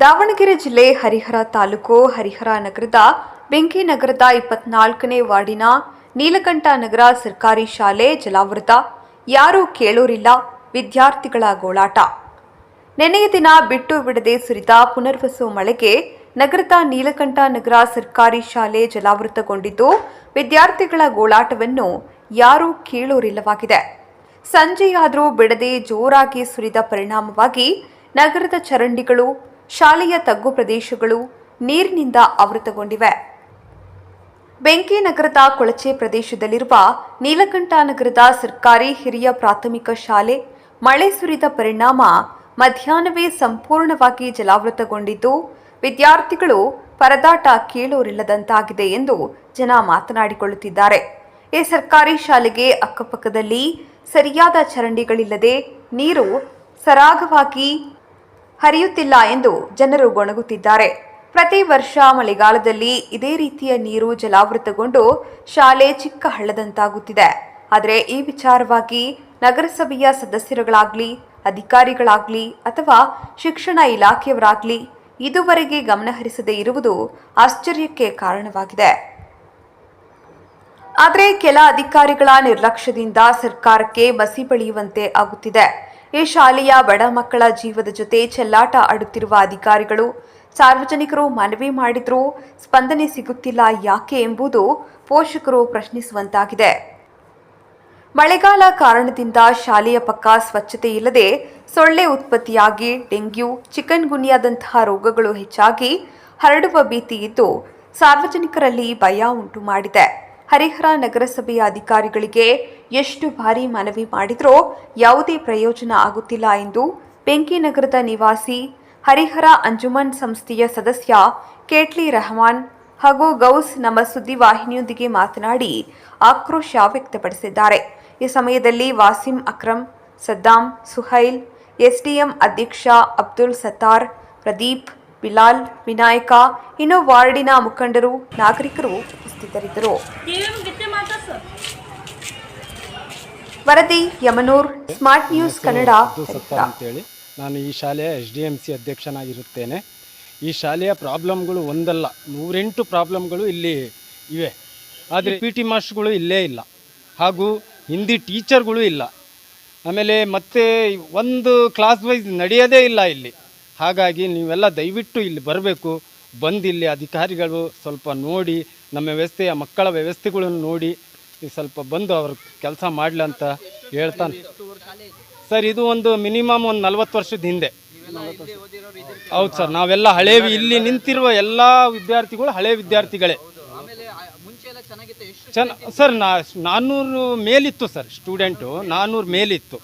ದಾವಣಗೆರೆ ಜಿಲ್ಲೆ ಹರಿಹರ ತಾಲೂಕು ಹರಿಹರ ನಗರದ ಬೆಂಕಿ ನಗರದ ಇಪ್ಪತ್ನಾಲ್ಕನೇ ವಾರ್ಡಿನ ನೀಲಕಂಠ ನಗರ ಸರ್ಕಾರಿ ಶಾಲೆ ಜಲಾವೃತ. ಯಾರೂ ಕೇಳೋರಿಲ್ಲ, ವಿದ್ಯಾರ್ಥಿಗಳ ಗೋಳಾಟ. ನೆನೆಯ ದಿನ ಬಿಟ್ಟು ಬಿಡದೆ ಸುರಿದ ಪುನರ್ವಸು ಮಳೆಗೆ ನಗರದ ನೀಲಕಂಠ ನಗರ ಸರ್ಕಾರಿ ಶಾಲೆ ಜಲಾವೃತಗೊಂಡಿದ್ದು, ವಿದ್ಯಾರ್ಥಿಗಳ ಗೋಳಾಟವನ್ನು ಯಾರೂ ಕೇಳೋರಿಲ್ಲವಾಗಿದೆ. ಸಂಜೆಯಾದರೂ ಬಿಡದೆ ಜೋರಾಗಿ ಸುರಿದ ಪರಿಣಾಮವಾಗಿ ನಗರದ ಚರಂಡಿಗಳು ಶಾಲೆಯ ತಗ್ಗು ಪ್ರದೇಶಗಳು ನೀರಿನಿಂದ ಆವೃತಗೊಂಡಿವೆ. ಬೆಂಕಿ ನಗರದ ಕೊಳಚೆ ಪ್ರದೇಶದಲ್ಲಿರುವ ನೀಲಕಂಠ ನಗರದ ಸರ್ಕಾರಿ ಹಿರಿಯ ಪ್ರಾಥಮಿಕ ಶಾಲೆ ಮಳೆ ಸುರಿದ ಪರಿಣಾಮ ಮಧ್ಯಾಹ್ನವೇ ಸಂಪೂರ್ಣವಾಗಿ ಜಲಾವೃತಗೊಂಡಿದ್ದು, ವಿದ್ಯಾರ್ಥಿಗಳು ಪರದಾಟ ಕೇಳೋರಿಲ್ಲದಂತಾಗಿದೆ ಎಂದು ಜನ ಮಾತನಾಡಿಕೊಳ್ಳುತ್ತಿದ್ದಾರೆ. ಈ ಸರ್ಕಾರಿ ಶಾಲೆಗೆ ಅಕ್ಕಪಕ್ಕದಲ್ಲಿ ಸರಿಯಾದ ಚರಂಡಿಗಳಿಲ್ಲದೆ ನೀರು ಸರಾಗವಾಗಿ ಹರಿಯುತ್ತಿಲ್ಲ ಎಂದು ಜನರು ಗೊಣಗುತ್ತಿದ್ದಾರೆ. ಪ್ರತಿ ವರ್ಷ ಮಳೆಗಾಲದಲ್ಲಿ ಇದೇ ರೀತಿಯ ನೀರು ಜಲಾವೃತಗೊಂಡು ಶಾಲೆ ಚಿಕ್ಕ ಹಳ್ಳದಂತಾಗುತ್ತಿದೆ. ಆದರೆ ಈ ವಿಚಾರವಾಗಿ ನಗರಸಭೆಯ ಸದಸ್ಯರುಗಳಾಗ್ಲಿ, ಅಧಿಕಾರಿಗಳಾಗ್ಲಿ ಅಥವಾ ಶಿಕ್ಷಣ ಇಲಾಖೆಯವರಾಗ್ಲಿ ಇದುವರೆಗೆ ಗಮನಹರಿಸದೇ ಇರುವುದು ಆಶ್ಚರ್ಯಕ್ಕೆ ಕಾರಣವಾಗಿದೆ. ಆದರೆ ಕೆಲ ಅಧಿಕಾರಿಗಳ ನಿರ್ಲಕ್ಷ್ಯದಿಂದ ಸರ್ಕಾರಕ್ಕೆ ಬಸಿ ಬಳಿಯುವಂತೆ ಆಗುತ್ತಿದೆ. ಈ ಶಾಲೆಯ ಬಡ ಮಕ್ಕಳ ಜೀವದ ಜೊತೆ ಚೆಲ್ಲಾಟ ಆಡುತ್ತಿರುವ ಅಧಿಕಾರಿಗಳು, ಸಾರ್ವಜನಿಕರು ಮನವಿ ಮಾಡಿದರೂ ಸ್ಪಂದನೆ ಸಿಗುತ್ತಿಲ್ಲ ಯಾಕೆ ಎಂಬುದು ಪೋಷಕರು ಪ್ರಶ್ನಿಸುವಂತಾಗಿದೆ. ಮಳೆಗಾಲ ಕಾರಣದಿಂದ ಶಾಲೆಯ ಪಕ್ಕ ಸ್ವಚ್ಛತೆ ಇಲ್ಲದೆ ಸೊಳ್ಳೆ ಉತ್ಪತ್ತಿಯಾಗಿ ಡೆಂಗ್ಯೂ, ಚಿಕನ್ ಗುನಿಯಾದಂತಹ ರೋಗಗಳು ಹೆಚ್ಚಾಗಿ ಹರಡುವ ಭೀತಿ ಇದ್ದು ಸಾರ್ವಜನಿಕರಲ್ಲಿ ಭಯ ಉಂಟು ಮಾಡಿದೆ ಹರಿಹರ ನಗರಸಭೆಯ ಅಧಿಕಾರಿಗಳಿಗೆ ಎಷ್ಟು ಬಾರಿ ಮನವಿ ಮಾಡಿದರೂ ಯಾವುದೇ ಪ್ರಯೋಜನ ಆಗುತ್ತಿಲ್ಲ ಎಂದು ಬೆಂಕಿ ನಗರದ ನಿವಾಸಿ ಹರಿಹರ ಅಂಜುಮನ್ ಸಂಸ್ಥೆಯ ಸದಸ್ಯ ಕೇಟ್ಲಿ ರೆಹಮಾನ್ ಹಾಗೂ ಗೌಸ್ ನಮ್ಮ ಸುದ್ದಿವಾಹಿನಿಯೊಂದಿಗೆ ಮಾತನಾಡಿ ಆಕ್ರೋಶ ವ್ಯಕ್ತಪಡಿಸಿದ್ದಾರೆ. ಈ ಸಮಯದಲ್ಲಿ ವಾಸಿಂ ಅಕ್ರಮ್ ಸದ್ದಾಂ, ಸುಹೈಲ್, ಎಸ್ಡಿಎಂ ಅಧ್ಯಕ್ಷ ಅಬ್ದುಲ್ ಸತ್ತಾರ್, ಪ್ರದೀಪ್ ಬಿಲಾಲ್ ವಿನಾಯಕ ಇನ್ನು ವಾರ್ಡಿನ ಮುಖಂಡರು ನಾಗರಿಕರು ಉಪಸ್ಥಿತರಿದ್ದರು. ವರದಿ ಯಮನೂರ್ ಸ್ಮಾರ್ಟ್ ನ್ಯೂಸ್ ಕನ್ನಡ ಅಂತೇಳಿ. ನಾನು ಈ ಶಾಲೆಯ ಎಚ್ ಡಿ ಎಂ ಸಿ ಅಧ್ಯಕ್ಷನಾಗಿರುತ್ತೇನೆ. ಈ ಶಾಲೆಯ ಪ್ರಾಬ್ಲಮ್ಗಳು ಒಂದಲ್ಲ ನೂರೆಂಟು ಪ್ರಾಬ್ಲಮ್ಗಳು ಇಲ್ಲಿ ಇವೆ. ಆದರೆ ಪಿ ಟಿ ಮಾಸ್ಟ್ರುಗಳು ಇಲ್ಲೇ ಇಲ್ಲ. ಹಾಗೂ ಹಿಂದಿ ಟೀಚರ್ಗಳು ಇಲ್ಲ. ಆಮೇಲೆ ಮತ್ತೆ ಒಂದು ಕ್ಲಾಸ್ ವೈಸ್ ನಡೆಯೋದೇ ಇಲ್ಲ ಇಲ್ಲಿ. ಹಾಗಾಗಿ ನೀವೆಲ್ಲ ದಯವಿಟ್ಟು ಇಲ್ಲಿ ಬರಬೇಕು. ಬಂದು ಇಲ್ಲಿ ಅಧಿಕಾರಿಗಳು ಸ್ವಲ್ಪ ನೋಡಿ, ನಮ್ಮ ವ್ಯವಸ್ಥೆಯ ಮಕ್ಕಳ ವ್ಯವಸ್ಥೆಗಳನ್ನು ನೋಡಿ ಸ್ವಲ್ಪ ಬಂದು ಅವ್ರ ಕೆಲಸ ಮಾಡಲಿ ಅಂತ ಹೇಳ್ತಾನೆ. ಸರ್, ಇದು ಒಂದು ಮಿನಿಮಮ್ ಒಂದು ನಲ್ವತ್ತು ವರ್ಷದ ಹಿಂದೆ. ಹೌದು ಸರ್, ನಾವೆಲ್ಲ ಹಳೆ ಇಲ್ಲಿ ನಿಂತಿರುವ ಎಲ್ಲ ವಿದ್ಯಾರ್ಥಿಗಳು ಹಳೆ ವಿದ್ಯಾರ್ಥಿಗಳೇ. ಚೆನ್ನ ಸರ್, ನಾ ನಾನ್ನೂರು ಮೇಲಿತ್ತು ಸರ್, ಸ್ಟೂಡೆಂಟು ನಾನ್ನೂರು ಮೇಲಿತ್ತು.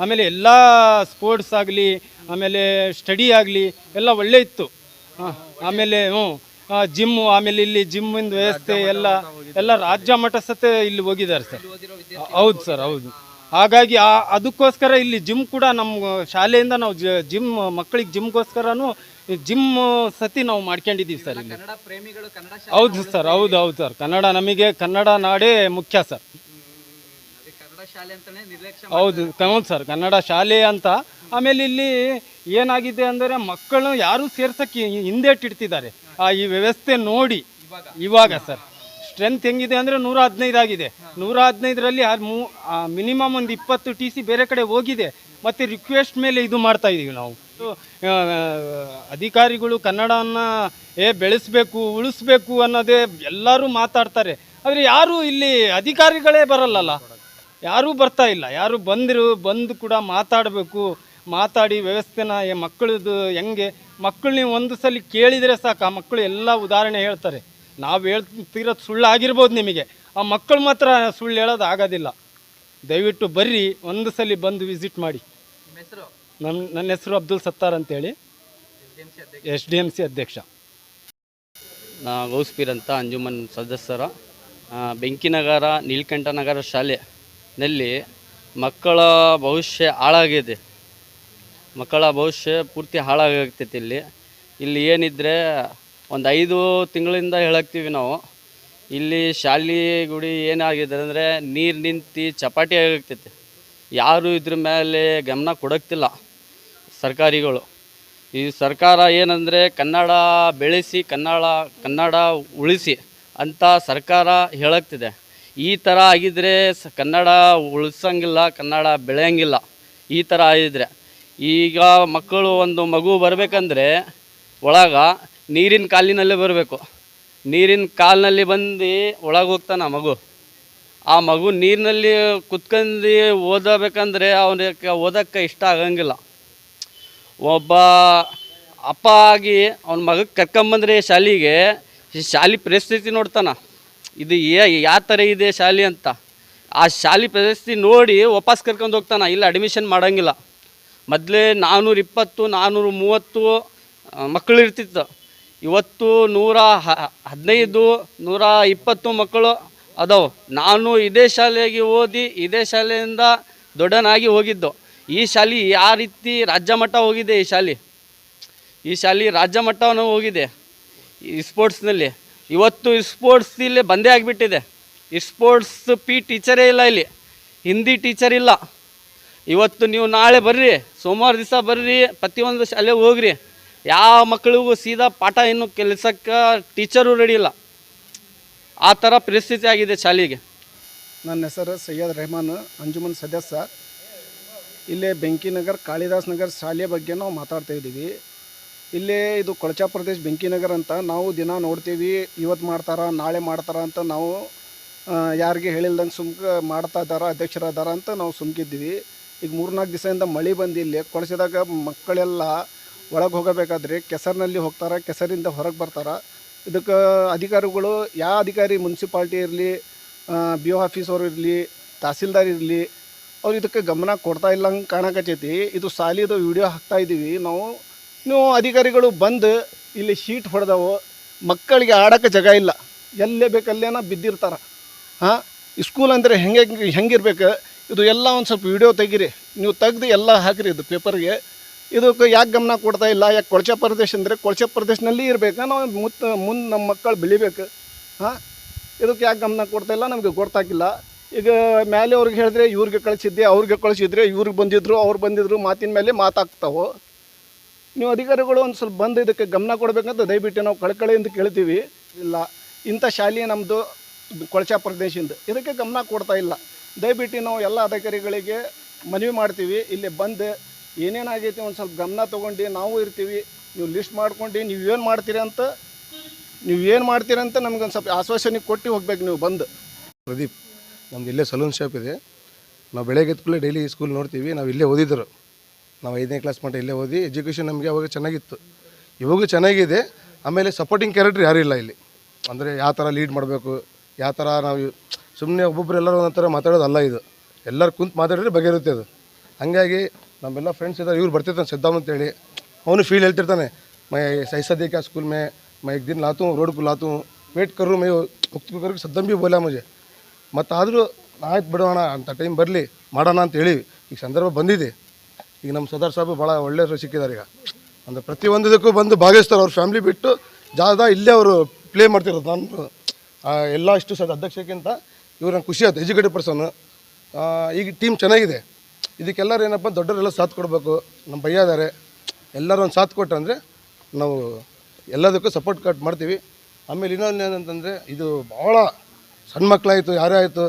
ಆಮೇಲೆ ಎಲ್ಲ ಸ್ಪೋರ್ಟ್ಸ್ ಆಗಲಿ ಆಮೇಲೆ ಸ್ಟಡಿ ಆಗಲಿ ಎಲ್ಲ ಒಳ್ಳೆ ಇತ್ತು. ಆಮೇಲೆ ಹ್ಞೂ ಜಿಮ್ಮು ಆಮೇಲೆ ಇಲ್ಲಿ ಜಿಮ್ಮಿಂದ ವ್ಯವಸ್ಥೆ ಎಲ್ಲ ಎಲ್ಲ ರಾಜ್ಯ ಮಟ್ಟ ಸತೆ ಇಲ್ಲಿ ಹೋಗಿದ್ದಾರೆ ಸರ್. ಹೌದು ಸರ್ ಹೌದು. ಹಾಗಾಗಿ ಆ ಅದಕ್ಕೋಸ್ಕರ ಇಲ್ಲಿ ಜಿಮ್ ಕೂಡ ನಮ್ಮ ಶಾಲೆಯಿಂದ ನಾವು ಜಿಮ್ ಮಕ್ಕಳಿಗೆ ಜಿಮ್ಗೋಸ್ಕರನೂ ಜಿಮ್ ಸತಿ ನಾವು ಮಾಡ್ಕೊಂಡಿದ್ದೀವಿ ಸರ್ ಇಲ್ಲಿ. ಹೌದು ಸರ್ ಹೌದು ಹೌದು ಸರ್. ಕನ್ನಡ ನಮಗೆ ಕನ್ನಡ ನಾಡೇ ಮುಖ್ಯ ಸರ್ ಶಾಲೆ ಕನ್ನಡ ಶಾಲೆ ಅಂತಾನೆ ನಿರ್ಲಕ್ಷ್ಯ ಹೌದು ಹೌದು ಸರ್ ಕನ್ನಡ ಶಾಲೆ ಅಂತ. ಆಮೇಲೆ ಇಲ್ಲಿ ಏನಾಗಿದೆ ಅಂದರೆ ಮಕ್ಕಳು ಯಾರೂ ಸೇರ್ಸಕ್ಕೆ ಹಿಂದೇಟಿಡ್ತಿದ್ದಾರೆ ಆ ಈ ವ್ಯವಸ್ಥೆ ನೋಡಿ. ಇವಾಗ? ಸರ್. ಸ್ಟ್ರೆಂತ್ ಹೆಂಗಿದೆ ಅಂದರೆ ನೂರ ಹದಿನೈದು ಆಗಿದೆ. ನೂರ ಹದಿನೈದರಲ್ಲಿ ಮಿನಿಮಮ್ ಒಂದು ಇಪ್ಪತ್ತು ಟಿ ಸಿ ಬೇರೆ ಕಡೆ ಹೋಗಿದೆ. ಮತ್ತು ರಿಕ್ವೆಸ್ಟ್ ಮೇಲೆ ಇದು ಮಾಡ್ತಾ ಇದ್ದೀವಿ ನಾವು. ಅಧಿಕಾರಿಗಳು ಕನ್ನಡವನ್ನು ಏ ಬೆಳೆಸಬೇಕು ಉಳಿಸ್ಬೇಕು ಅನ್ನೋದೇ ಎಲ್ಲರೂ ಮಾತಾಡ್ತಾರೆ. ಆದರೆ ಯಾರೂ ಇಲ್ಲಿ ಅಧಿಕಾರಿಗಳೇ ಬರಲ್ಲಲ್ಲ. ಯಾರೂ ಬರ್ತಾ ಇಲ್ಲ. ಯಾರು ಬಂದಿರು ಬಂದು ಕೂಡ ಮಾತಾಡಬೇಕು. ಮಾತಾಡಿ ವ್ಯವಸ್ಥೆನ ಏ ಮಕ್ಕಳದು ಹೆಂಗೆ? ಮಕ್ಕಳು ನೀವು ಒಂದು ಸಲ ಕೇಳಿದರೆ ಸಾಕು. ಆ ಮಕ್ಕಳು ಎಲ್ಲ ಉದಾಹರಣೆ ಹೇಳ್ತಾರೆ. ನಾವು ಹೇಳ್ತಿರೋದು ಸುಳ್ಳು ಆಗಿರ್ಬೋದು ನಿಮಗೆ. ಆ ಮಕ್ಕಳು ಮಾತ್ರ ಸುಳ್ಳು ಹೇಳೋದು ಆಗೋದಿಲ್ಲ. ದಯವಿಟ್ಟು ಬರ್ರಿ. ಒಂದು ಸಲ ಬಂದು ವಿಸಿಟ್ ಮಾಡಿ. ನಿಮ್ಮ ಹೆಸರು? ನನ್ನ ನನ್ನ ಹೆಸರು ಅಬ್ದುಲ್ ಸತ್ತಾರ್ ಅಂತೇಳಿ. ಎಸ್ ಡಿ ಎಂ ಸಿ ಅಧ್ಯಕ್ಷ. ನಾ ಗೌಸ್ಪೀರ್ ಅಂತ ಅಂಜುಮನ್ ಸದಸ್ಯರ. ಬೆಂಕಿನಗರ ನೀಲಕಂಠ ನಗರ ಶಾಲೆನಲ್ಲಿ ಮಕ್ಕಳ ಭವಿಷ್ಯ ಹಾಳಾಗಿದೆ. ಮಕ್ಕಳ ಭವಿಷ್ಯ ಪೂರ್ತಿ ಹಾಳಾಗತೈತಿ ಇಲ್ಲಿ. ಇಲ್ಲಿ ಏನಿದ್ರೆ ಒಂದು ಐದು ತಿಂಗಳಿಂದ ಹೇಳಕ್ತೀವಿ ನಾವು. ಇಲ್ಲಿ ಶಾಲಿ ಗುಡಿ ಏನಾಗಿದೆ ಅಂದರೆ ನೀರು ನಿಂತು ಚಪಾಟಿ ಆಗಿರ್ತೈತಿ ಯಾರು ಇದ್ರ ಮೇಲೆ ಗಮನ ಕೊಡಕ್ತಿಲ್ಲ ಸರ್ಕಾರಿಗಳು. ಈ ಸರ್ಕಾರ ಏನಂದರೆ ಕನ್ನಡ ಬೆಳೆಸಿ ಕನ್ನಡ ಕನ್ನಡ ಉಳಿಸಿ ಅಂತ ಸರ್ಕಾರ ಹೇಳಕ್ತಿದೆ. ಈ ಥರ ಆಗಿದ್ರೆ ಕನ್ನಡ ಉಳಿಸಂಗಿಲ್ಲ, ಕನ್ನಡ ಬೆಳೆಯಂಗಿಲ್ಲ. ಈ ಥರ ಆಗಿದ್ರೆ. ಈಗ ಮಕ್ಕಳು ಒಂದು ಮಗು ಬರಬೇಕಂದ್ರೆ ಒಳಗೆ ನೀರಿನ ಕಾಲಿನಲ್ಲೇ ಬರಬೇಕು. ನೀರಿನ ಕಾಲಿನಲ್ಲಿ ಬಂದು ಒಳಗೆ ಹೋಗ್ತಾನೆ ಮಗು. ಆ ಮಗು ನೀರಿನಲ್ಲಿ ಕುತ್ಕೊಂಡು ಓದಬೇಕಂದ್ರೆ ಅವನಿಗೆ ಓದೋಕ್ಕೆ ಇಷ್ಟ ಆಗಂಗಿಲ್ಲ. ಒಬ್ಬ ಅಪ್ಪ ಆಗಿ ಅವನ ಮಗಕ್ಕೆ ಕರ್ಕೊಂಬಂದ್ರೆ ಶಾಲೆಗೆ ಶಾಲೆ ಪರಿಸ್ಥಿತಿ ನೋಡ್ತಾನ. ಇದು ಯಾವ ಥರ ಇದೆ ಶಾಲೆ ಅಂತ? ಆ ಶಾಲೆ ಪ್ರಶಸ್ತಿ ನೋಡಿ ವಾಪಸ್ ಕರ್ಕೊಂಡು ಹೋಗ್ತಾನೆ. ಇಲ್ಲ ಅಡ್ಮಿಷನ್ ಮಾಡೋಂಗಿಲ್ಲ. ಮೊದಲೇ ನಾನ್ನೂರ ಇಪ್ಪತ್ತು ನಾನ್ನೂರು ಮೂವತ್ತು ಮಕ್ಕಳು ಇರ್ತಿತ್ತು. ಇವತ್ತು ನೂರ ಹದಿನೈದು, ನೂರ ಇಪ್ಪತ್ತು ಮಕ್ಕಳು ಅದಾವೆ. ನಾನು ಇದೇ ಶಾಲೆಗೆ ಓದಿ, ಇದೇ ಶಾಲೆಯಿಂದ ದೊಡ್ಡನಾಗಿ ಹೋಗಿದ್ದು. ಈ ಶಾಲೆ ಯಾವ ರೀತಿ ರಾಜ್ಯ ಮಟ್ಟ ಹೋಗಿದೆ ಈ ಶಾಲೆ? ಈ ಶಾಲೆ ರಾಜ್ಯ ಮಟ್ಟವನ್ನು ಹೋಗಿದೆ. ಈ ಸ್ಪೋರ್ಟ್ಸ್ನಲ್ಲಿ ಇವತ್ತು ಸ್ಪೋರ್ಟ್ಸ್ ಇಲ್ಲಿ ಬಂದೇ ಆಗಿಬಿಟ್ಟಿದೆ. ಸ್ಪೋರ್ಟ್ಸ್ ಪಿ ಟೀಚರೇ ಇಲ್ಲ ಇಲ್ಲಿ. ಹಿಂದಿ ಟೀಚರ್ ಇಲ್ಲ. ಇವತ್ತು ನೀವು ನಾಳೆ ಬರ್ರಿ, ಸೋಮವಾರ ದಿವಸ ಬರ್ರಿ, ಪ್ರತಿಯೊಂದು ಶಾಲೆಗೆ ಹೋಗ್ರಿ. ಯಾವ ಮಕ್ಕಳಿಗೂ ಸೀದಾ ಪಾಠ ಇನ್ನು ಕೆಲಸಕ್ಕೆ ಟೀಚರು ರೆಡಿ ಇಲ್ಲ. ಆ ಥರ ಪರಿಸ್ಥಿತಿ ಆಗಿದೆ ಶಾಲೆಗೆ. ನನ್ನ ಹೆಸರು ಸೈಯದ್ ರೆಹಮಾನ್ ಅಂಜುಮನ್ ಸದಸ್ಯ ಇಲ್ಲೇ ಬೆಂಕಿನಗರ್ ಕಾಳಿದಾಸ್ ನಗರ್ ಶಾಲೆ ಬಗ್ಗೆ ನಾವು ಮಾತಾಡ್ತಾ ಇದ್ದೀವಿ. ಇಲ್ಲೇ ಇದು ಕೊಳಚಾ ಬೆಂಕಿ ನಗರ ಅಂತ ನಾವು ದಿನ ನೋಡ್ತೀವಿ ಇವತ್ತು ಮಾಡ್ತಾರ, ನಾಳೆ ಮಾಡ್ತಾರ ಅಂತ ನಾವು ಯಾರಿಗೆ ಹೇಳಿಲ್ದಂಗೆ ಸುಮ್ಕ ಮಾಡ್ತಾ ಇದ್ದಾರ, ಅಧ್ಯಕ್ಷರಾದಾರ ಅಂತ ನಾವು ಸುಮ್ಕಿದ್ದೀವಿ. ಈಗ ಮೂರ್ನಾಲ್ಕು ದಿವಸದಿಂದ ಮಳೆ ಬಂದು ಇಲ್ಲಿ, ಕೊಳಸಿದಾಗ ಮಕ್ಕಳೆಲ್ಲ ಒಳಗೆ ಹೋಗಬೇಕಾದ್ರೆ ಕೆಸರಿನಲ್ಲಿ ಹೋಗ್ತಾರೆ, ಕೆಸರಿಂದ ಹೊರಗೆ ಬರ್ತಾರೆ. ಇದಕ್ಕೆ ಅಧಿಕಾರಿಗಳು ಯಾವ ಅಧಿಕಾರಿ ಮುನ್ಸಿಪಾಲ್ಟಿ ಇರಲಿ ಬಿ ಒ ಆಫೀಸ್ ಅವ್ರು ಇರಲಿ, ತಹಸೀಲ್ದಾರ್ ಇರಲಿ, ಅವ್ರು ಇದಕ್ಕೆ ಗಮನ ಕೊಡ್ತಾ ಇಲ್ಲ ಹಂಗೆ ಕಾಣಕತ್ತೈತಿ. ಇದು ಸಾಲಿದು ವಿಡಿಯೋ ಹಾಕ್ತಾ ಇದ್ದೀವಿ ನಾವು ನೀವು ಅಧಿಕಾರಿಗಳು ಬಂದು ಇಲ್ಲಿ ಶೀಟ್ ಹೊಡೆದವು. ಮಕ್ಕಳಿಗೆ ಆಡೋಕ್ಕೆ ಜಾಗ ಇಲ್ಲ. ಎಲ್ಲೇ ಬೇಕಲ್ಲೇನ ಬಿದ್ದಿರ್ತಾರೆ. ಹಾಂ ಸ್ಕೂಲ್ ಅಂದರೆ ಹೆಂಗೆ ಹೆಂಗಿರ್ಬೇಕು? ಇದು ಎಲ್ಲ ಒಂದು ಸ್ವಲ್ಪ ವಿಡಿಯೋ ತೆಗೀರಿ. ನೀವು ತೆಗ್ದು ಎಲ್ಲ ಹಾಕಿರಿ ಇದು ಪೇಪರ್ಗೆ ಇದಕ್ಕೆ ಯಾಕೆ ಗಮನ ಕೊಡ್ತಾ ಇಲ್ಲ? ಯಾಕೆ ಕೊಳಚೆ ಪ್ರದೇಶ ಅಂದರೆ ಕೊಳಚೆ ಪ್ರದೇಶನಲ್ಲಿ ಇರಬೇಕು. ನಾವು ಮುತ್ತ ಮುಂದೆ ನಮ್ಮ ಮಕ್ಕಳು ಬೆಳಿಬೇಕು. ಹಾಂ, ಇದಕ್ಕೆ ಯಾಕೆ ಗಮನ ಕೊಡ್ತಾ ಇಲ್ಲ? ನಮಗೆ ಗೊತ್ತಾಗಿಲ್ಲ ಈಗ ಮೇಲೆ ಅವ್ರಿಗೆ ಹೇಳಿದ್ರೆ ಇವ್ರಿಗೆ ಕಳಿಸಿದ್ದೆ, ಅವ್ರಿಗೆ ಕಳಿಸಿದ್ರೆ ಇವ್ರಿಗೆ ಬಂದಿದ್ರು, ಅವ್ರು ಬಂದಿದ್ರು, ಮಾತಿನ ಮೇಲೆ ಮಾತಾಗ್ತಾವೆ. ನೀವು ಅಧಿಕಾರಿಗಳು ಒಂದು ಸ್ವಲ್ಪ ಬಂದು ಇದಕ್ಕೆ ಗಮನ ಕೊಡಬೇಕಂತ ದಯವಿಟ್ಟು ನಾವು ಕಳಕಳಿಯಿಂದ ಕೇಳ್ತೀವಿ. ಇಲ್ಲ, ಇಂಥ ಶಾಲೆ ನಮ್ಮದು ಕೊಳಚಾ ಪ್ರದೇಶದಿಂದ ಇದಕ್ಕೆ ಗಮನ ಕೊಡ್ತಾ ಇಲ್ಲ. ದಯವಿಟ್ಟು ನಾವು ಎಲ್ಲ ಅಧಿಕಾರಿಗಳಿಗೆ ಮನವಿ ಮಾಡ್ತೀವಿ. ಇಲ್ಲಿ ಬಂದು ಏನೇನಾಗೈತಿ ಒಂದು ಸ್ವಲ್ಪ ಗಮನ ತೊಗೊಂಡು ನಾವು ಇರ್ತೀವಿ. ನೀವು ಲಿಸ್ಟ್ ಮಾಡ್ಕೊಂಡು ನೀವು ಏನು ಮಾಡ್ತೀರಿ ಅಂತ, ನೀವು ಏನು ಮಾಡ್ತೀರಿ ಅಂತ ನಮ್ಗೆ ಸ್ವಲ್ಪ ಆಶ್ವಾಸನೆ ಕೊಟ್ಟು ಹೋಗ್ಬೇಕು ನೀವು ಬಂದು. ಪ್ರದೀಪ್, ನಮ್ದು ಇಲ್ಲೇ ಸಲೂನ್ ಶಾಪ್ ಇದೆ. ನಾವು ಬೆಳಗ್ಗೆ ಎತ್ಕೊಳ್ಳೆ ಡೈಲಿ ಸ್ಕೂಲ್ ನೋಡ್ತೀವಿ. ನಾವು ಇಲ್ಲೇ ಓದಿದ್ರು. ನಾವು ಐದನೇ ಕ್ಲಾಸ್ ಮಟ್ಟ ಇಲ್ಲೇ ಓದಿ ಎಜುಕೇಷನ್ ನಮಗೆ ಅವಾಗ ಚೆನ್ನಾಗಿತ್ತು. ಇವಾಗೂ ಚೆನ್ನಾಗಿದೆ. ಆಮೇಲೆ ಸಪೋರ್ಟಿಂಗ್ ಕ್ಯಾರೆಕ್ಟರ್ ಯಾರೂ ಇಲ್ಲ ಇಲ್ಲಿ. ಅಂದರೆ ಯಾವ ಥರ ಲೀಡ್ ಮಾಡಬೇಕು, ಯಾವ ಥರ ನಾವು ಸುಮ್ಮನೆ ಒಬ್ಬೊಬ್ಬರು ಎಲ್ಲರೂ ಒಂಥರ ಮಾತಾಡೋದಲ್ಲ ಇದು. ಎಲ್ಲರೂ ಕುಂತು ಮಾತಾಡಿದ್ರೆ ಬಗೆರುತ್ತೆ ಅದು. ಹಾಗಾಗಿ ನಮ್ಮೆಲ್ಲ ಫ್ರೆಂಡ್ಸ್ ಇದ್ದಾರೆ, ಇವ್ರು ಬರ್ತಿರ್ತಾನೆ ಸಿದ್ಧಾಮ್ ಅಂತೇಳಿ. ಅವನು ಫೀಲ್ ಹೇಳ್ತಿರ್ತಾನೆ, ಮೈ ಸೈಸದ್ಯಕ್ಕೆ ಸ್ಕೂಲ್ ಮೇ, ಮೈ ದಿನ ಲಾತು ರೋಡ್ ಲಾತು ವೇಟ್ ಕರು ಮೈ ಹೋಗ್ತಿರೋ ಕರು ಬೋಲ ಮುಜೆ. ಮತ್ತು ಆದರೂ ಆಯ್ತು ಬಿಡೋಣ, ಅಂತ ಟೈಮ್ ಬರಲಿ, ಮಾಡೋಣ ಅಂತ ಹೇಳಿ ಈಗ ಸಂದರ್ಭ ಬಂದಿದೆ. ಈಗ ನಮ್ಮ ಸದರ್ ಸಾಹೇಬ್ ಭಾಳ ಒಳ್ಳೆ ಸಿಕ್ಕಿದ್ದಾರೆ ಈಗ. ಅಂದರೆ ಪ್ರತಿಯೊಂದಕ್ಕೂ ಬಂದು ಭಾಗವಹಿಸ್ತಾರೆ ಅವ್ರ ಫ್ಯಾಮ್ಲಿ ಬಿಟ್ಟು ಜಾದ ಇಲ್ಲೇ ಅವರು ಪ್ಲೇ ಮಾಡ್ತಿರೋದು ನಾನು. ಎಲ್ಲ ಇಷ್ಟು ಸದ ಅಧ್ಯಕ್ಷಕ್ಕಿಂತ ಇವ್ರು ನಂಗೆ ಖುಷಿ ಆಯ್ತು. ಎಜುಕೇಟೆಡ್ ಪರ್ಸನ್ ಈಗ ಟೀಮ್ ಚೆನ್ನಾಗಿದೆ. ಇದಕ್ಕೆಲ್ಲರೂ ಏನಪ್ಪ ದೊಡ್ಡವರೆಲ್ಲ ಸಾಥ್ ಕೊಡಬೇಕು. ನಮ್ಮ ಭಯ ಇದ್ದಾರೆ ಎಲ್ಲರೂ ಒಂದು ಸಾಥ್ ಕೊಟ್ಟು ಅಂದರೆ ನಾವು ಎಲ್ಲದಕ್ಕೂ ಸಪೋರ್ಟ್ ಕಟ್ ಮಾಡ್ತೀವಿ. ಆಮೇಲೆ ಇನ್ನೊಂದು ಏನಂತಂದರೆ ಇದು ಭಾಳ ಸಣ್ಣ ಮಕ್ಕಳಾಯಿತು ಯಾರೇ ಆಯಿತು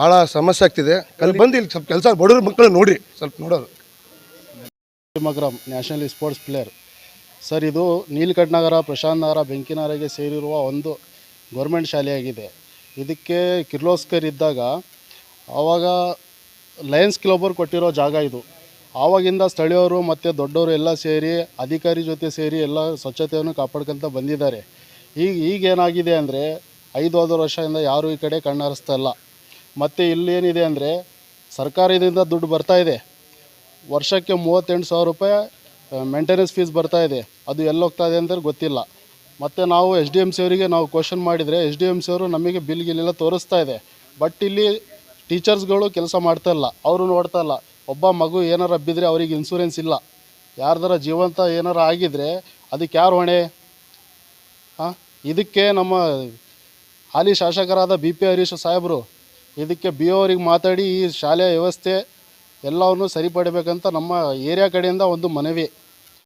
ಭಾಳ ಸಮಸ್ಯೆ ಆಗ್ತಿದೆ. ಅಲ್ಲಿ ಬಂದು ಇಲ್ಲಿ ಸ್ವಲ್ಪ ಕೆಲಸ, ಬಡವ್ರ ಮಕ್ಕಳು ನೋಡಿ, ಸ್ವಲ್ಪ ನೋಡೋರು ಮಗ್ರಮ್ ನ್ಯಾಷನಲ್ ಸ್ಪೋರ್ಟ್ಸ್ ಪ್ಲೇಯರ್. ಸರ್, ಇದು ನೀಲಕಂಠ ನಗರ, ಪ್ರಶಾಂತ್ ನಗರ ಬೆಂಕಿನಾರಿಗೆ ಸೇರಿರುವ ಒಂದು ಗೌರ್ಮೆಂಟ್ ಶಾಲೆಯಾಗಿದೆ. ಇದಕ್ಕೆ ಕಿರ್ಲೋಸ್ಕರ್ ಇದ್ದಾಗ ಆವಾಗ ಲಯನ್ಸ್ ಅವರು ಕೊಟ್ಟಿರೋ ಜಾಗ ಇದು. ಆವಾಗಿಂದ ಸ್ಥಳೀಯರು ಮತ್ತು ದೊಡ್ಡವರು ಎಲ್ಲ ಸೇರಿ, ಅಧಿಕಾರಿ ಜೊತೆ ಸೇರಿ ಎಲ್ಲ ಸ್ವಚ್ಛತೆಯನ್ನು ಕಾಪಾಡ್ಕೊತ ಬಂದಿದ್ದಾರೆ. ಈಗ ಈಗ ಏನಾಗಿದೆ ಅಂದರೆ ಐದು ಆರು ವರ್ಷದಿಂದ ಯಾರೂ ಈ ಕಡೆ ಕಣ್ಣರಿಸ್ತಾ ಇಲ್ಲ. ಮತ್ತು ಇಲ್ಲೇನಿದೆ ಅಂದರೆ, ಸರ್ಕಾರದಿಂದ ದುಡ್ಡು ಬರ್ತಾ ಇದೆ. ವರ್ಷಕ್ಕೆ ಮೂವತ್ತೆಂಟು ಸಾವಿರ ರೂಪಾಯಿ ಮೇಂಟೆನೆನ್ಸ್ ಫೀಸ್ ಬರ್ತಾ ಇದೆ. ಅದು ಎಲ್ಲಿ ಹೋಗ್ತಾ ಇದೆ ಅಂತ ಗೊತ್ತಿಲ್ಲ. ಮತ್ತು ನಾವು ಎಚ್ ಡಿ ಎಂ ಸಿ ಅವರಿಗೆ ನಾವು ಕ್ವಶನ್ ಮಾಡಿದರೆ ಎಚ್ ಡಿ ಎಂ ಸಿ ಅವರು ನಮಗೆ ಬಿಲ್ ಗಿಲ್ಲೆಲ್ಲ ತೋರಿಸ್ತಾ ಇದೆ. ಬಟ್ ಇಲ್ಲಿ ಟೀಚರ್ಸ್ಗಳು ಕೆಲಸ ಮಾಡ್ತಾ ಇಲ್ಲ. ಅವರು ನೋಡ್ತಾ ಇಲ್ಲ. ಒಬ್ಬ ಮಗು ಏನಾರ ಬಿದ್ದರೆ ಅವ್ರಿಗೆ ಇನ್ಸೂರೆನ್ಸ್ ಇಲ್ಲ. ಯಾರ್ದಾರ ಜೀವಂತ ಏನಾರ ಆಗಿದರೆ ಅದಕ್ಕೆ ಯಾರು ಹೊಣೆ? ಹಾಂ? ಇದಕ್ಕೆ ನಮ್ಮ ಹಾಲಿ ಶಾಸಕರಾದ ಬಿ ಪಿ ಹರೀಶ್ ಸಾಹೇಬರು, ಇದಕ್ಕೆ ಬಿ ಅವರಿಗೆ ಮಾತಾಡಿ ಈ ಶಾಲೆಯ ವ್ಯವಸ್ಥೆ ಎಲ್ಲವನ್ನು ಸರಿಪಡಿಬೇಕಂತ ನಮ್ಮ ಏರಿಯಾ ಕಡೆಯಿಂದ ಒಂದು ಮನವಿ.